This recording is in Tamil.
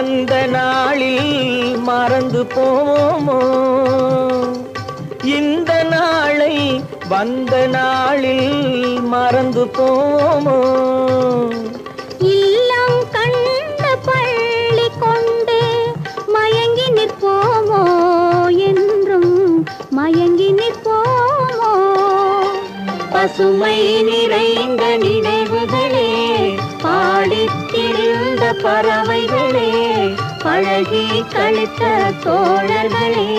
அந்த நாளில் மறந்து போவோமோ? இந்த நாளை வந்த நாளில் மறந்து போவோமோ? இல்லம் கண்ட பள்ளி கொண்டு மயங்கி நிற்போமோ என்றும் மயங்கி நிற்போமோ? பசுமை நிறைந்த நினைவுகளே பாடித்திருந்த பறவைகளே பழகி கழித்த தோழர்களே.